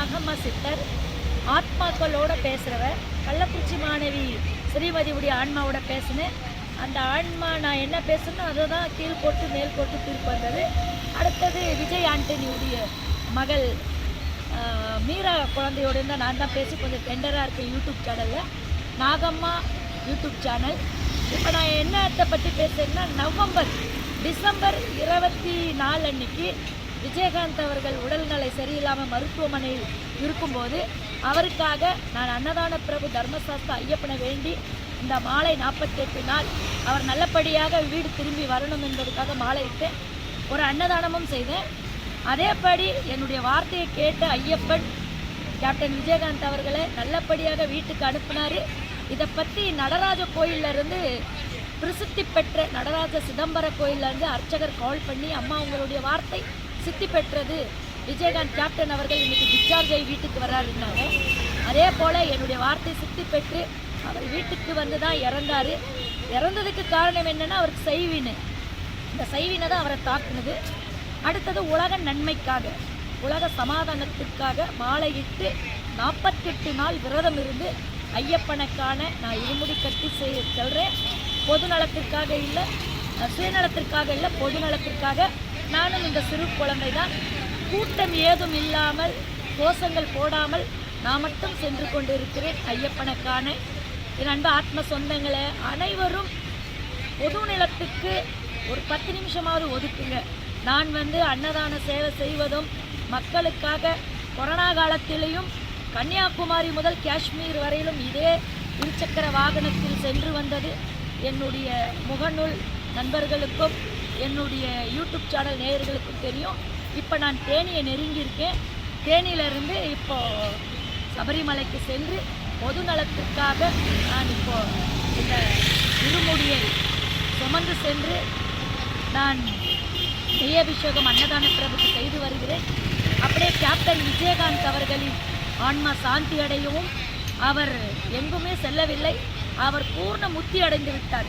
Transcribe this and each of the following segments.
அகம்மா சித்தர் ஆத்மாக்களோட பேசுகிறவர் கள்ளக்குறிச்சி மாணவி ஸ்ரீமதியுடைய ஆன்மாவோட பேசினேன் அந்த ஆன்மா நான் என்ன பேசணும் அதை தான் கீழ் போட்டு மேல் போட்டு தீர்ப்பு வந்தது. அடுத்தது விஜய் ஆண்டனியுடைய மகள் மீரா குழந்தையோட இருந்தால் நான் தான் பேசி கொஞ்சம் டெண்டராக இருக்கேன் யூடியூப் சேனலில் நாகம்மா யூடியூப் சேனல் இப்போ நான் என்னத்தை பற்றி பேசுறேன்னா நவம்பர் டிசம்பர் இருபத்தி நாலு அன்னைக்கு விஜயகாந்த் அவர்கள் உடல்நிலை சரியில்லாமல் மருத்துவமனையில் இருக்கும்போது அவருக்காக நான் அன்னதான பிரபு தர்மசாஸ்திர ஐயப்பனை வேண்டி இந்த மாலை நாற்பத்தெட்டு நாள் அவர் நல்லபடியாக வீடு திரும்பி வரணும் என்பதற்காக மாலையிட்டேன் ஒரு அன்னதானமும் செய்தேன். அதேபடி என்னுடைய வார்த்தையை கேட்ட ஐயப்பன் கேப்டன் விஜயகாந்த் அவர்களை நல்லபடியாக வீட்டுக்கு அனுப்பினார். இதை பற்றி நடராஜ கோயிலிருந்து இருந்து பிரசித்தி பெற்ற நடராஜ சிதம்பர கோயிலேருந்து இருந்து அர்ச்சகர் கால் பண்ணி அம்மா உங்களுடைய வார்த்தை சித்தி பெற்றது விஜயகாந்த் கேப்டன் அவர்கள். இன்னைக்கு டிஸ்சார்ஜ் ஆகி வீட்டுக்கு வர்றாருன்னாங்க அதே போல் என்னுடைய வார்த்தை சித்தி பெற்று அவர் வீட்டுக்கு வந்து தான் இறந்தாரு. இறந்ததுக்கு காரணம் என்னென்னா அவருக்கு செய்வினை இந்த செய்வினை தான் அவரை தாக்குனது. அடுத்தது உலக நன்மைக்காக உலக சமாதானத்திற்காக மாலையிட்டு நாற்பத்தெட்டு நாள் விரதம் இருந்து ஐயப்பனுக்கான நான் இருமுடி கட்டி செய்ய செல்கிறேன் பொது நலத்திற்காக இல்லை சுயநலத்திற்காக இல்லை பொது நலத்திற்காக நானும் இந்த சிறு குழந்தை தான் கூட்டம் ஏதும் இல்லாமல் கோஷங்கள் போடாமல் நான் மட்டும் சென்று கொண்டிருக்கிறேன் ஐயப்பனுக்கான. என் அன்பு ஆத்ம சொந்தங்களை அனைவரும் பொது நிலத்துக்கு ஒரு பத்து நிமிஷமாவது ஒதுக்குங்க. நான் வந்து அன்னதான சேவை செய்வதும் மக்களுக்காக கொரோனா காலத்திலையும் கன்னியாகுமரி முதல் காஷ்மீர் வரையிலும் இதே இருசக்கர வாகனத்தில் சென்று வந்தது. என்னுடைய முகநூல் நண்பர்களுக்கும் என்னுடைய யூடியூப் சேனல் நேயர்களுக்கும் தெரியும். இப்போ நான் தேனியை நெருங்கியிருக்கேன். தேனியிலிருந்து இப்போ சபரிமலைக்கு சென்று பொது நலத்திற்காக நான் இப்போ இந்த இருமுடியை சுமந்து சென்று நான் நெய்யபிஷேகம் அன்னதான பிரபுக்கு செய்து வருகிறேன். அப்படியே கேப்டன் விஜயகாந்த் அவர்களின் ஆன்மா சாந்தி அடையவும் அவர் எங்குமே செல்லவில்லை. அவர் பூர்ண முத்தி அடைந்து விட்டார்.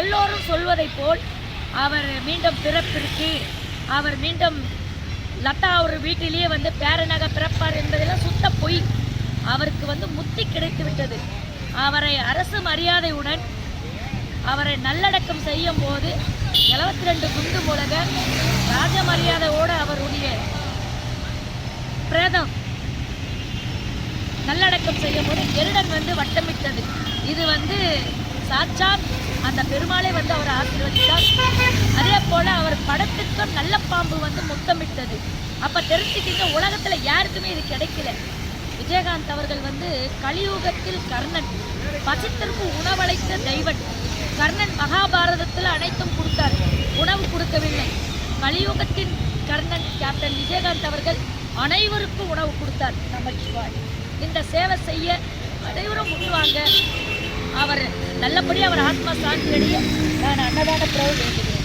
எல்லோரும் சொல்வதைப் போல் அவர் மீண்டும் பிறப்பிற்கு அவர் மீண்டும் லதா அவர் வீட்டிலேயே வந்து பேரனாக பிறப்பார் என்பதெல்லாம் சுத்த பொய். அவருக்கு வந்து முத்தி கிடைத்து விட்டது. அவரை அரசு மரியாதையுடன் அவரை நல்லடக்கம் செய்யும் போது எழுபத்தி ரெண்டு குண்டு மூலக ராஜ மரியாதையோடு அவருடைய பிரேதம் நல்லடக்கம் செய்யும் போது கருடன் வந்து வட்டமிட்டது. இது வந்து சாட்சாத் அந்த பெருமாளை வந்து அவர் ஆசீர்வதித்தார். அதே போல அவர் படத்துக்கும் நல்ல பாம்பு வந்து முத்தமிட்டது. அப்ப தெரிஞ்சுக்கிங்க உலகத்துல யாருக்குமே இது கிடைக்கல. விஜயகாந்த் அவர்கள் வந்து கலியுகத்தில் கர்ணன் பசித்திற்கு உணவளித்த தெய்வன். கர்ணன் மகாபாரதத்தில் அனைத்தும் கொடுத்தார். உணவு கொடுக்கவில்லை. கலியுகத்தின் கர்ணன் கேப்டன் விஜயகாந்த் அவர்கள் அனைவருக்கும் உணவு கொடுத்தார். நமச்சிவாய். இந்த சேவை செய்ய அனைவரும் முன்வாங்க. அவர் நல்லபடியாக அவர் ஆத்மா சாந்தி அடைய நான் அன்னதான பிறகு வேண்டுகிறேன்